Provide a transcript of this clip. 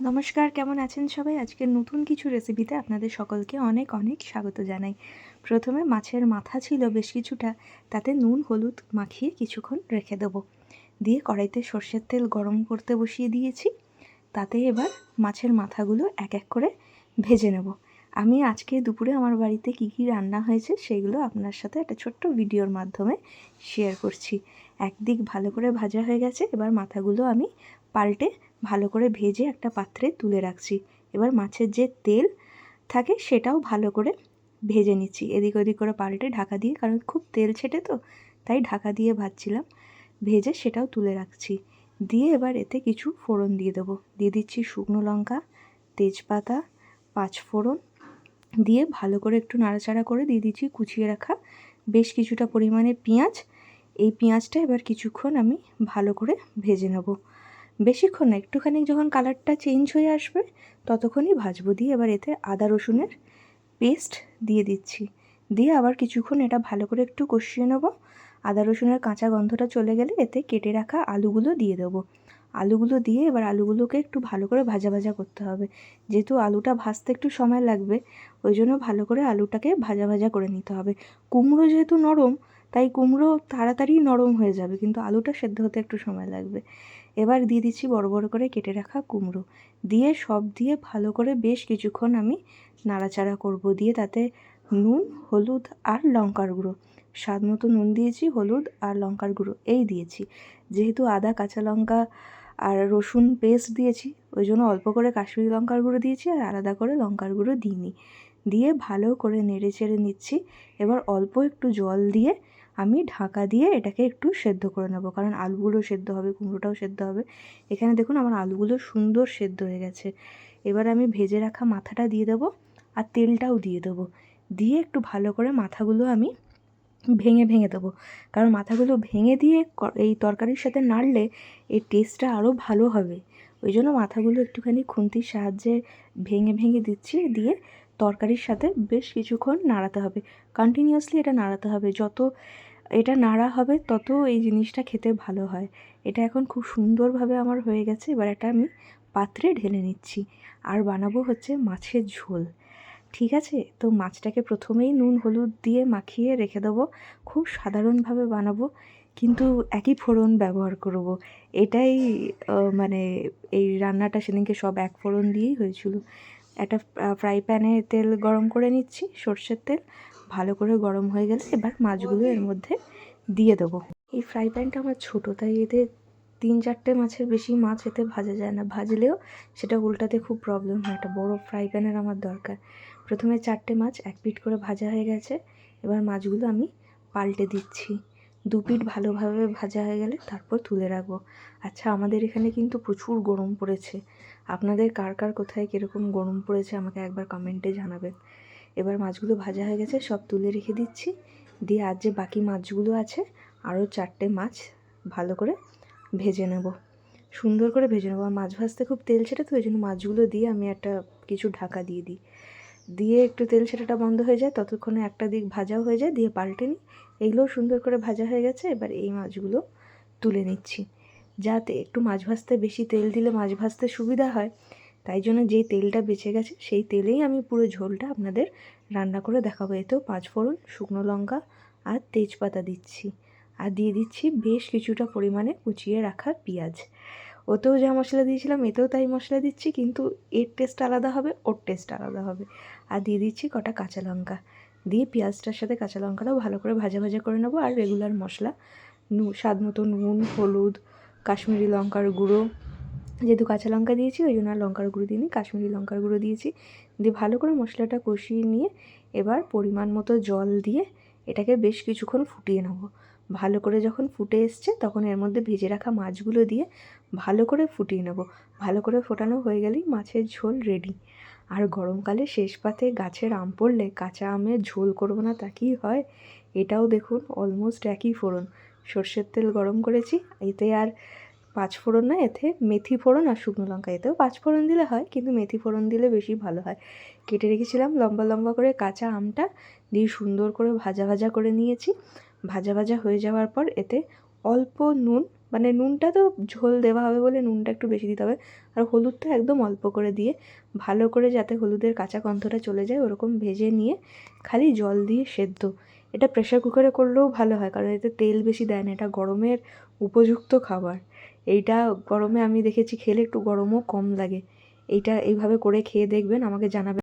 নমস্কার, কেমন আছেন সবাই? আজকের নতুন কিছু রেসিপিতে আপনাদের সকলকে অনেক অনেক স্বাগত জানাই। প্রথমে মাছের মাথা ছিল বেশ কিছুটা, তাতে নুন, হলুদ মাখিয়ে কিছুক্ষণ রেখে দেবো। দিয়ে কড়াইতে সর্ষের তেল গরম করতে বসিয়ে দিয়েছি। তাতে এবার মাছের মাথাগুলো এক এক করে ভেজে নেব। আমি আজকে দুপুরে আমার বাড়িতে কী কী রান্না হয়েছে সেগুলো আপনার সাথে একটা ছোট্ট ভিডিওর মাধ্যমে শেয়ার করছি। একদিক ভালো করে ভাজা হয়ে গেছে, এবার মাথাগুলো আমি পাল্টে ভালো করে ভেজে একটা পাত্রে তুলে রাখছি। এবার মাছের যে তেল থাকে সেটাও ভালো করে ভেজে নিচ্ছি। এদিক ওদিক করে পাল্টে ঢাকা দিয়ে, কারণ খুব তেল ছেটে তো, তাই ঢাকা দিয়ে ভাজছিলাম। ভেজে সেটাও তুলে রাখছি। দিয়ে এবার এতে কিছু ফোড়ন দিয়ে দেবো। দিয়ে দিচ্ছি শুকনো লঙ্কা, তেজপাতা, পাঁচ ফোড়ন। দিয়ে ভালো করে একটু নাড়াচাড়া করে দিয়ে দিচ্ছি কুচিয়ে রাখা বেশ কিছুটা পরিমাণে পেঁয়াজ। এই পেঁয়াজটা এবার কিছুক্ষণ আমি ভালো করে ভেজে নেব। বেশিক্ষণ না, একটুখানি যখন কালারটা চেঞ্জ হয়ে আসবে, ততক্ষণই ভাজবো দিয়ে এবার এতে আদা রসুনের পেস্ট দিয়ে দিচ্ছি। দিয়ে আবার কিছুক্ষণ এটা ভালো করে একটু কষিয়ে নেব। আদা রসুনের কাঁচা গন্ধটা চলে গেলে এতে কেটে রাখা আলুগুলো দিয়ে দেবো। আলুগুলো দিয়ে এবার আলুগুলোকে একটু ভালো করে ভাজা ভাজা করতে হবে। যেহেতু আলুটা ভাজতে একটু সময় লাগবে, ওই জন্য ভালো করে আলুটাকে ভাজা ভাজা করে নিতে হবে। কুমড়ো যেহেতু নরম, তাই কুমড়ো তাড়াতাড়ি নরম হয়ে যাবে, কিন্তু আলুটা সেদ্ধ হতে একটু সময় লাগবে। এবার দিয়ে দিচ্ছি বড় বড় করে কেটে রাখা কুমড়ো। দিয়ে সব দিয়ে ভালো করে বেশ কিছুক্ষণ আমি নাড়াচাড়া করব। দিয়ে তাতে নুন, হলুদ আর লঙ্কার গুঁড়ো। স্বাদ মতো নুন দিয়েছি, হলুদ আর লঙ্কার গুঁড়ো, এই দিয়েছি। যেহেতু আদা, কাঁচা লঙ্কা আর রসুন পেস্ট দিয়েছি, ওই জন্য অল্প করে কাশ্মীরি লঙ্কার গুঁড়ো দিয়েছি আর আলাদা করে লঙ্কার গুঁড়ো দিইনি। দিয়ে ভালো করে নেড়ে চেড়ে নিচ্ছি। এবার অল্প একটু জল দিয়ে আমি ঢাকা দিয়ে এটাকে একটু সেদ্ধ করে নেব। কারণ আলুগুলো সেদ্ধ হবে, কুমড়োটাও সেদ্ধ হবে। এখানে দেখুন আমার আলুগুলো সুন্দর সেদ্ধ হয়ে গেছে। এবার আমি ভেজে রাখা মাথাটা দিয়ে দেবো আর তেলটাও দিয়ে দেবো। দিয়ে একটু ভালো করে মাথাগুলো আমি ভেঙে ভেঙে দেবো। কারণ মাথাগুলো ভেঙে দিয়ে এই তরকারির সাথে নাড়লে এর টেস্টটা আরও ভালো হবে। ওই জন্য মাথাগুলো একটুখানি খুন্তির সাহায্যে ভেঙে ভেঙে দিচ্ছি। দিয়ে তরকারির সাথে বেশ কিছুক্ষণ নাড়াতে হবে। কন্টিনিউয়াসলি এটা নাড়াতে হবে। যত এটা নাড়া হবে, তত এই জিনিসটা খেতে ভালো হয়। এটা এখন খুব সুন্দরভাবে আমার হয়ে গেছে। এবার এটা আমি পাত্রে ঢেলে নিচ্ছি। আর বানাবো হচ্ছে মাছের ঝোল। ঠিক আছে? তো মাছটাকে প্রথমেই নুন, হলুদ দিয়ে মাখিয়ে রেখে দেবো। খুব সাধারণভাবে বানাবো, কিন্তু একই ফোড়ন ব্যবহার করব। এটাই মানে এই রান্নাটা সেদিনকে সব এক ফোড়ন দিয়েই হয়েছিল। একটা ফ্রাই প্যানে তেল গরম করে নিচ্ছি, সর্ষের তেল। ভালো করে গরম হয়ে গেলে এবার মাছগুলো এর মধ্যে দিয়ে দেবো। এই ফ্রাই প্যানটা আমার ছোটো, তাই এতে তিন চারটে মাছের বেশি মাছ এতে ভাজা যায় না। ভাজলেও সেটা উল্টাতে খুব প্রবলেম হয়। একটা বড় ফ্রাই প্যানের আমার দরকার। প্রথমে চারটে মাছ এক পিট করে ভাজা হয়ে গেছে। এবার মাছগুলো আমি পাল্টে দিচ্ছি। দু পিট ভালোভাবে ভাজা হয়ে গেলে তারপর তুলে রাখব। আচ্ছা আমাদের এখানে কিন্তু প্রচুর গরম পড়েছে। আপনাদের কার কার কোথায় কীরকম গরম পড়েছে আমাকে একবার কমেন্টে জানাবেন। এবার মাছগুলো ভাজা হয়ে গেছে, সব তুলে রেখে দিচ্ছি। দিয়ে আর যে বাকি মাছগুলো আছে, আরও চারটে মাছ ভালো করে ভেজে নেব। সুন্দর করে ভেজে নেব। আর মাছ ভাজতে খুব তেল ছেটে তো ওই জন্য মাছগুলো দিয়ে আমি একটা কিছু ঢাকা দিয়ে দিই। দিয়ে একটু তেল ছেটাটা বন্ধ হয়ে যায়, ততক্ষণে একটা দিক ভাজাও হয়ে যায়, দিয়ে পাল্টে নিই। এইগুলোও সুন্দর করে ভাজা হয়ে গেছে, এবার এই মাছগুলো তুলে নিচ্ছি। যাতে একটু মাছ ভাজতে বেশি তেল দিলে মাছ ভাজতে সুবিধা হয়, তাই জন্য যেই তেলটা বেঁচে গেছে, সেই তেলেই আমি পুরো ঝোলটা আপনাদের রান্না করে দেখাবো। এতেও পাঁচফোড়ন শুকনো লঙ্কা আর তেজপাতা দিচ্ছি। আর দিয়ে দিচ্ছি বেশ কিছুটা পরিমাণে কুচিয়ে রাখা পেঁয়াজ। ওতেও যা মশলা দিয়েছিলাম, এতেও তাই মশলা দিচ্ছি, কিন্তু এর টেস্ট আলাদা হবে, ওর টেস্ট আলাদা হবে। আর দিয়ে দিচ্ছি কটা কাঁচা লঙ্কা। দিয়ে পেঁয়াজটার সাথে কাঁচা লঙ্কাটাও ভালো করে ভাজা ভাজা করে নেব, আর রেগুলার মশলা। নু, স্বাদ মতো নুন, হলুদ, কাশ্মীরি লঙ্কার গুঁড়ো। যেহেতু কাঁচা লঙ্কা দিয়েছি, ওই জন্য আর লঙ্কার গুঁড়ো দিইনি, কাশ্মীরি লঙ্কার গুঁড়ো দিয়েছি। দিয়ে ভালো করে মশলাটা কষিয়ে নিয়ে এবার পরিমাণ মতো জল দিয়ে এটাকে বেশ কিছুক্ষণ ফুটিয়ে নেব। ভালো করে যখন ফুটে এসছে, তখন এর মধ্যে ভেজে রাখা মাছগুলো দিয়ে ভালো করে ফুটিয়ে নেব। ভালো করে ফোটানো হয়ে গেলেই মাছের ঝোল রেডি আর গরমকালে শেষ পাতে গাছের আম পড়লে কাঁচা আমের ঝোল করব না তা কি হয়? এটাও দেখুন অলমোস্ট একই ফোড়ন। সর্ষের তেল গরম করেছি, এতে আর পাঁচ ফোড়ন না, এতে মেথি ফোড়ন আর শুকনো লঙ্কা। এতেও পাঁচ ফোড়ন দিলে হয়, কিন্তু মেথি ফোড়ন দিলে বেশি ভালো হয়। কেটে রেখেছিলাম লম্বা লম্বা করে কাঁচা আমটা, দিয়ে সুন্দর করে ভাজা ভাজা করে নিয়েছি। ভাজা ভাজা হয়ে যাওয়ার পর এতে অল্প নুন মানে নুনটা তো ঝোল দেওয়া হবে বলে নুনটা একটু বেশি দিতে হবে। আর হলুদটা একদম অল্প করে দিয়ে, ভালো করে যাতে হলুদের কাঁচা গন্ধটা চলে যায়, ওরকম ভেজে নিয়ে খালি জল দিয়ে সেদ্ধ। এটা প্রেশার কুকারে করলেও ভালো হয়, কারণ এতে তেল বেশি দেয় না, এটা গরমের উপযুক্ত খাবার। এইটা গরমে আমি দেখেছি, খেলে একটু গরমও কম লাগে। এইটা এইভাবে করে খেয়ে দেখবেন, আমাকে জানাবেন।